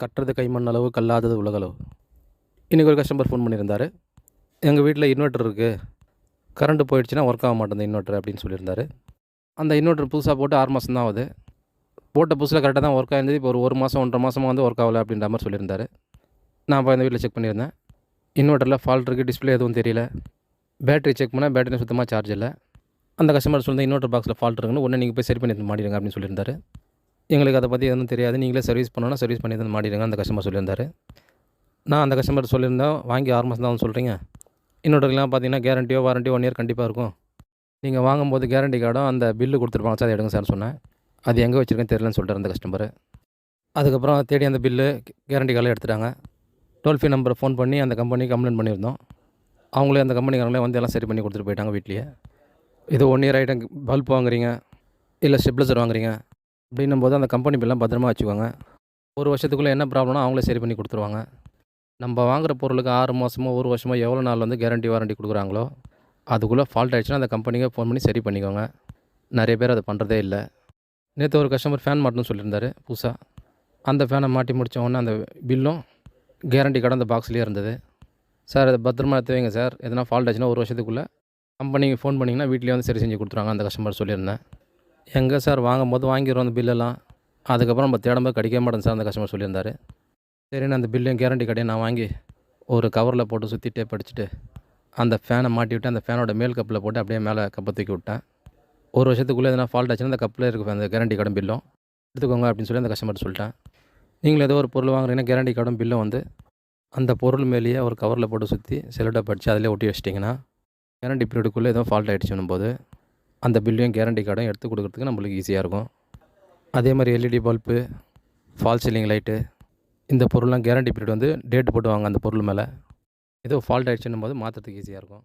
கட்டுறது கைமண் அளவு கல்லாதது உலகளவு. இன்றைக்கி ஒரு கஸ்டமர் ஃபோன் பண்ணியிருந்தார். எங்கள் வீட்டில் இன்வெர்ட்டர் இருக்குது கரண்ட்டு போயிடுச்சுன்னா ஒர்க் ஆக மாட்டேங்குது இன்வெர்ட்டர் அப்படின்னு சொல்லியிருந்தாரு. அந்த இன்வெர்ட்டர் புதுசாக போட்டு ஆறு மாதம் தான் ஆகுது. போட்ட புதுசில் கரெக்டாக தான் ஒர்க் ஆகிருந்தது இப்போ ஒரு ஒரு மாதம் ஒன்றரை மாதமாக வந்து ஒர்க் ஆகலை அப்படின்ற மாதிரி சொல்லியிருந்தார். நான் இப்போ அந்த வீட்டில் செக் பண்ணியிருந்தேன். இன்வெர்ட்டரில் ஃபால்ட் இருக்குது டிஸ்பிளே எதுவும் தெரியல. பேட்டரி செக் பண்ணால் பேட்டரி சுத்தமாக சார்ஜ் இல்லை. அந்த கஸ்டமர் சொல்லி இன்வெர்ட்டர் பாக்ஸில் ஃபால்ட் இருக்குன்னு. உடனே நீங்கள் போய் சரி பண்ணி மாட்டிடுங்க அப்படின்னு சொல்லியிருந்தாரு. எங்களுக்கு அதை பற்றி எதுவும் தெரியாது. நீங்களே சர்வீஸ் பண்ணணும்னா சர்வீஸ் பண்ணி தான் மாட்டிடுங்க அந்த கஸ்டமர் சொல்லியிருந்தார். நான் அந்த கஸ்டமர் சொல்லியிருந்தேன் வாங்கி ஆறு மாதம் தான் சொல்கிறீங்க இன்னொருக்கெல்லாம் பார்த்தீங்கன்னா கேரண்டியோ வாரண்டியோ ஒன் இயர் கண்டிப்பாக இருக்கும். நீங்கள் வாங்கும்போது கேரண்டி கார்டும் அந்த பில்லு கொடுத்துருப்பாங்க சார் எடுங்க சார் சொன்னேன். அது எங்கே வச்சுருக்கேன் தெரியலன்னு சொல்லிட்டார் அந்த கஸ்டமர் அதுக்கப்புறம் தேடி அந்த பில்லு கேரண்டி கார்டில் எடுத்துட்டாங்க. டோல் ஃப்ரீ நம்பரை ஃபோன் பண்ணி அந்த கம்பெனி கம்ப்ளைண்ட் பண்ணியிருந்தோம். அவங்களே அந்த கம்பெனிக்காரங்களே வந்து எல்லாம் சரி பண்ணி கொடுத்துட்டு போயிட்டாங்க வீட்லேயே. இது ஒன் இயர் ஐட்டம் பல்ப் வாங்குறீங்க இல்லை ஸ்டெப்லைசர் வாங்குறீங்க அப்படின்னும் போது அந்த கம்பெனி பில்லாம் பத்திரமா வச்சுக்கோங்க. ஒரு வருஷத்துக்குள்ளே என்ன ப்ராப்ளம்னா அவங்களே சரி பண்ணி கொடுத்துருவாங்க. நம்ம வாங்குகிற பொருளுக்கு ஆறு மாதமோ ஒரு வருஷமோ எவ்வளோ நாள் வந்து கேரண்டி வாரண்டி கொடுக்குறாங்களோ அதுக்குள்ளே ஃபால்ட் ஆகிடுச்சுன்னா அந்த கம்பெனிக்கு ஃபோன் பண்ணி சரி பண்ணிக்கோங்க. நிறைய பேர் அதை பண்ணுறதே இல்லை. நேற்று ஒரு கஸ்டமர் ஃபேன் மாட்டணும்னு சொல்லியிருந்தாரு புதுசாக அந்த ஃபேனை மாட்டி முடிச்ச உடனே அந்த பில்லும் கேரண்டி கார்டு அந்த பாக்ஸ்லேயே இருந்தது. சார் அதை பத்திரமா எடுத்து வைங்க சார். எதனா ஃபால்ட் ஆச்சுன்னா ஒரு வருஷத்துக்குள்ளே கம்பெனிக்கு ஃபோன் பண்ணிங்கன்னா வீட்லேயே வந்து சரி செஞ்சு கொடுத்துருவாங்க அந்த கஸ்டமர் சொல்லியிருந்தேன். எங்கே சார் வாங்கும் போது வாங்கிடுவோம் அந்த பில்லெல்லாம். அதுக்கப்புறம் நம்ம தேடும்போது கிடைக்க மாட்டேன் சார் அந்த கஸ்டமர் சொல்லியிருந்தாரு. சரின்னு அந்த பில்லையும் கேரண்டி கடையை நான் வாங்கி ஒரு கவரில் போட்டு சுற்றிட்டே படிச்சுட்டு அந்த ஃபேனை மாட்டி விட்டு அந்த ஃபேனோட மேல் கப்பில் போட்டு அப்படியே மேலே கப்பை தூக்கி விட்டேன். ஒரு வருஷத்துக்குள்ளே எதனா ஃபால்ட் ஆச்சுன்னா அந்த கப்பில் இருக்க அந்த கேரண்டி கடன் பில்லும். எடுத்துக்கோங்க அப்படின்னு சொல்லி அந்த கஸ்டமர் சொல்லிட்டேன். நீங்கள் ஏதோ ஒரு பொருள் வாங்குறீங்கன்னா கேரண்டி கடன் பில்லும் வந்து அந்த பொருள் மேலேயே ஒரு கவரில் போட்டு சுற்றி செலோட்டை படித்து அதிலே ஒட்டி வச்சிட்டிங்கன்னா கேரண்டி பீரியடுக்குள்ளே எதுவும் ஃபால்ட் ஆகிடுச்சுன்னும் போது அந்த பில்லையும் கேரண்டி கார்டும் எடுத்து கொடுக்குறதுக்கு நம்மளுக்கு ஈஸியாக இருக்கும். அதே மாதிரி LED bulb fall ceiling light இந்த பொருள்லாம் கேரண்டி பீரியட் வந்து டேட் போட்டுவாங்க அந்த பொருள் மேலே. ஏதோ ஃபால்ட் ஆகிடுச்சுன்னும் போது மாற்றுறதுக்கு ஈஸியாக இருக்கும்.